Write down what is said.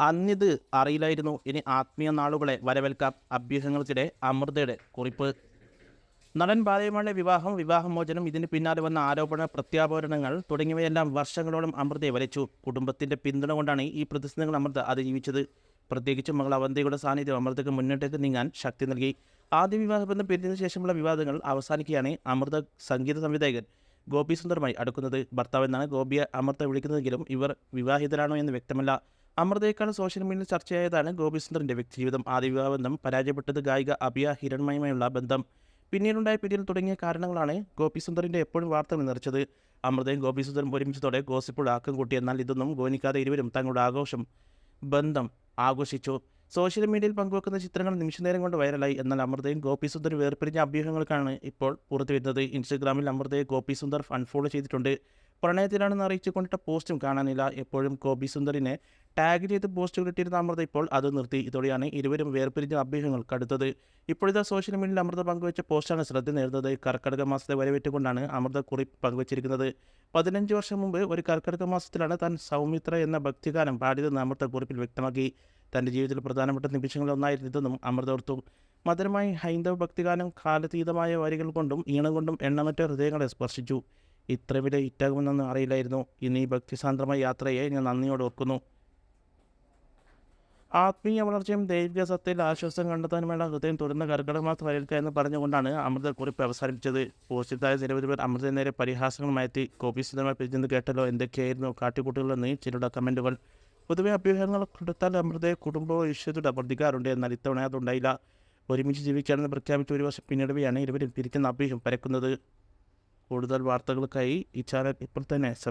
അന്നിത് അറിയില്ലായിരുന്നു. ഇനി ആത്മീയ നാളുകളെ വരവേൽക്കാം. അഭ്യൂഹങ്ങൾക്കിടെ അമൃതയുടെ കുറിപ്പ്. നടൻ ബാലയുമായുള്ള വിവാഹം വിവാഹമോചനം ഇതിന് പിന്നാലെ വന്ന ആരോപണ പ്രത്യാപരണങ്ങൾ തുടങ്ങിയവയെല്ലാം വർഷങ്ങളോളം അമൃതയെ വലച്ചു കുടുംബത്തിന്റെ പിന്തുണ കൊണ്ടാണ് ഈ പ്രതിസന്ധികൾ അമൃത അതിജീവിച്ചത്. പ്രത്യേകിച്ച് മകൾ അവന്തിയുടെ സാന്നിധ്യം അമൃതയ്ക്ക് മുന്നോട്ടേക്ക് നീങ്ങാൻ ശക്തി നൽകി. ആദ്യ വിവാഹബന്ധം പിരിഞ്ഞതിനു ശേഷമുള്ള വിവാദങ്ങൾ അവസാനിക്കുകയാണ് അമൃത സംഗീത സംവിധായകൻ ഗോപി സുന്ദറുമായി അടുക്കുന്നത്. ഭർത്താവ് എന്നാണ് ഗോപിയെ അമൃത വിളിക്കുന്നതെങ്കിലും ഇവർ വിവാഹിതരാണോ എന്ന് വ്യക്തമല്ല. അമൃതയേക്കാൾ സോഷ്യൽ മീഡിയയിൽ ചർച്ചയായതാണ് ഗോപി സുന്ദറിന്റെ വ്യക്തിജീവിതം. ആദ്യ വിവാഹബന്ധം പരാജയപ്പെട്ടത് ഗായിക അബിയ ഹിരൺമയുമായുള്ള ബന്ധം. പിന്നീടുണ്ടായ പിരിയൽ തുടങ്ങിയ കാരണങ്ങളാണ് ഗോപി സുന്ദറിന്റെ എപ്പോഴും വാർത്തകൾ നിറച്ചത്. അമൃതയും ഗോപിസുന്ദറും ഒരുമിച്ചതോടെ ഗോസിപ്പോൾ ആക്കം കൂട്ടി എന്നാൽ ഇതൊന്നും ഗോനിക്കാതെ ഇരുവരും തങ്ങളുടെ ആഘോഷം ബന്ധം ആഘോഷിച്ചു. സോഷ്യൽ മീഡിയയിൽ പങ്കുവെക്കുന്ന ചിത്രങ്ങൾ നിമിഷനേരം കൊണ്ട് വൈറലായി. എന്നാൽ അമൃതയും ഗോപി സുന്ദർ വേർപിരിഞ്ഞ അഭ്യൂഹങ്ങൾക്കാണ് ഇപ്പോൾ പുറത്തു വരുന്നത് ഇൻസ്റ്റഗ്രാമിൽ അമൃതയെ ഗോപി സുന്ദർ അൺഫോളോ ചെയ്തിട്ടുണ്ട്. പ്രണയത്തിലാണെന്ന് അറിയിച്ചു കൊണ്ടിട്ട പോസ്റ്റും കാണാനില്ല. എപ്പോഴും ഗോപി സുന്ദറിനെ ടാഗ് ചെയ്ത് പോസ്റ്റുകൾ ഇട്ടിരുന്ന അമൃത ഇപ്പോൾ അത് നിർത്തി. ഇതോടെയാണ് ഇരുവരും വേർപിരിഞ്ഞ അഭ്യൂഹങ്ങൾ കടുത്തത്. ഇപ്പോഴത്തെ സോഷ്യൽ മീഡിയയിൽ അമൃത പങ്കുവച്ച പോസ്റ്റാണ് ശ്രദ്ധ നേടുന്നത് കർക്കടക മാസത്തെ വരവേറ്റുകൊണ്ടാണ് അമൃത കുറി പങ്കുവച്ചിരിക്കുന്നത്. പതിനഞ്ച് വർഷം മുമ്പ് ഒരു കർക്കടക മാസത്തിലാണ് താൻ സൗമിത്ര എന്ന ഭക്തിഗാനം പാടിയതെന്ന് അമൃത കുറിപ്പിൽ വ്യക്തമാക്കി. തന്റെ ജീവിതത്തിൽ പ്രധാനപ്പെട്ട നിമിഷങ്ങളിൽ ഒന്നായിരുന്നു ഇതെന്നും അമൃത ഓർത്തു. മധുരമായി ഹൈന്ദവ ഭക്തിഗാനം കാലതീതമായ വരികൾ കൊണ്ടും ഈണം കൊണ്ടും എണ്ണമറ്റ ഹൃദയങ്ങളെ സ്പർശിച്ചു. ഇത്ര വില ഇറ്റാകുമെന്നൊന്നും അറിയില്ലായിരുന്നു. ഇന്ന് ഈ ഭക്തിസാന്ദ്രമായ യാത്രയെ ഞാൻ നന്ദിയോട് ഓർക്കുന്നു. ആത്മീയ വളർച്ചയും ദൈവിക സത്തയിൽ ആശ്വാസം കണ്ടെത്താനുമുള്ള ഹൃദയം തുറന്ന കർക്കിടകമാസം വരൽക്ക എന്ന് പറഞ്ഞുകൊണ്ടാണ് അമൃത കുറിപ്പ് അവസാനിപ്പിച്ചത്. പോസ്റ്റിലായ നിരവധി പേർ അമൃത നേരെ പരിഹാസങ്ങളുമായി കോപ്പി സ്ഥിരമായി പിരിഞ്ഞെന്ന് കേട്ടല്ലോ. എന്തൊക്കെയായിരുന്നു കാട്ടിക്കൂട്ടുകളെന്ന് ചിലരുടെ കമന്റുകൾ പൊതുവെ അഭ്യൂഹങ്ങൾ കൊടുത്താൽ അമൃതയെ കുടുംബവും ഈശ്വരത്തോട് പ്രതികാരമുണ്ട് എന്നാൽ ഇത്തവണ അതുണ്ടായില്ല ഒരുമിച്ച് ജീവിക്കാനെന്ന് പ്രഖ്യാപിച്ച ഒരു വർഷം പിന്നിടവെയാണ് ഇരുവരും പിരിക്കുന്ന അഭ്യൂഹം പരക്കുന്നത്. കൂടുതൽ വാർത്തകൾക്കായി ഈ ചാനൽ ഇപ്പോൾ തന്നെ